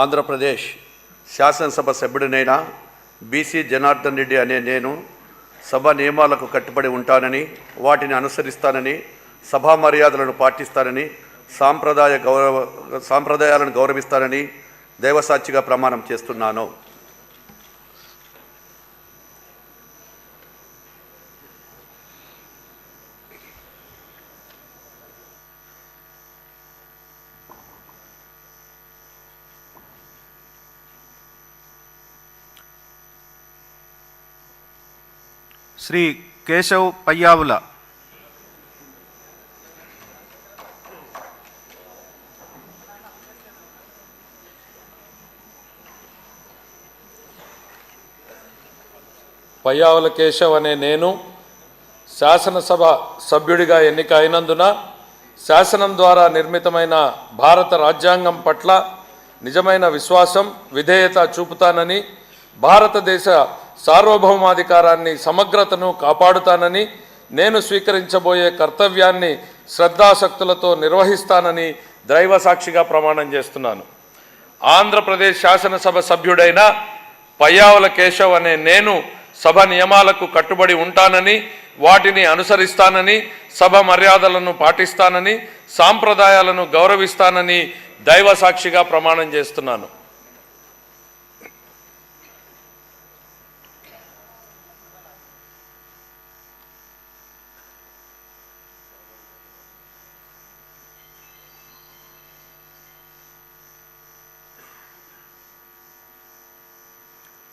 ఆంధ్రప్రదేశ్ శాసనసభ సభ్యుడినైన బీసీ జనార్దన్ రెడ్డి అనే నేను సభ నియమాలకు కట్టుబడి ఉంటానని వాటిని అనుసరిస్తానని సభా మర్యాదలను పాటిస్తానని సాంప్రదాయ గౌరవ సాంప్రదాయాలను గౌరవిస్తానని దైవసాక్షిగా ప్రమాణం చేస్తున్నాను. శ్రీ కేశవ్ పయ్యావుల. పయ్యావుల కేశవ్ అనే నేను శాసనసభ సభ్యుడిగా ఎన్నిక అయినందున శాసనం ద్వారా నిర్మితమైన భారత రాజ్యాంగం పట్ల నిజమైన విశ్వాసం విధేయత చూపుతానని భారతదేశ సార్వభౌమాధికారాన్ని సమగ్రతను కాపాడుతానని నేను స్వీకరించబోయే కర్తవ్యాన్ని శ్రద్ధాశక్తులతో నిర్వహిస్తానని దైవ సాక్షిగా ప్రమాణం చేస్తున్నాను. ఆంధ్రప్రదేశ్ శాసనసభ సభ్యుడైన పయ్యావుల కేశవ్ అనే నేను సభ నియమాలకు కట్టుబడి ఉంటానని వాటిని అనుసరిస్తానని సభ మర్యాదలను పాటిస్తానని సాంప్రదాయాలను గౌరవిస్తానని దైవ సాక్షిగా ప్రమాణం చేస్తున్నాను.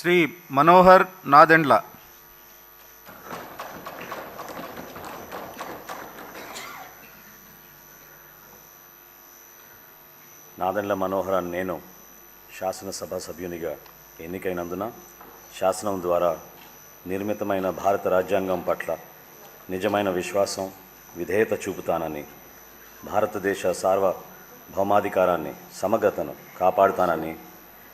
శ్రీ మనోహర్ నాదెండ్ల. నాదెండ్ల మనోహరన్ నేను శాసనసభ సభ్యునిగా ఎన్నికైనందున శాసనం ద్వారా నిర్మితమైన భారత రాజ్యాంగం పట్ల నిజమైన విశ్వాసం విధేయత చూపుతానని భారతదేశ సార్వభౌమాధికారాన్ని సమగ్రతను కాపాడుతానని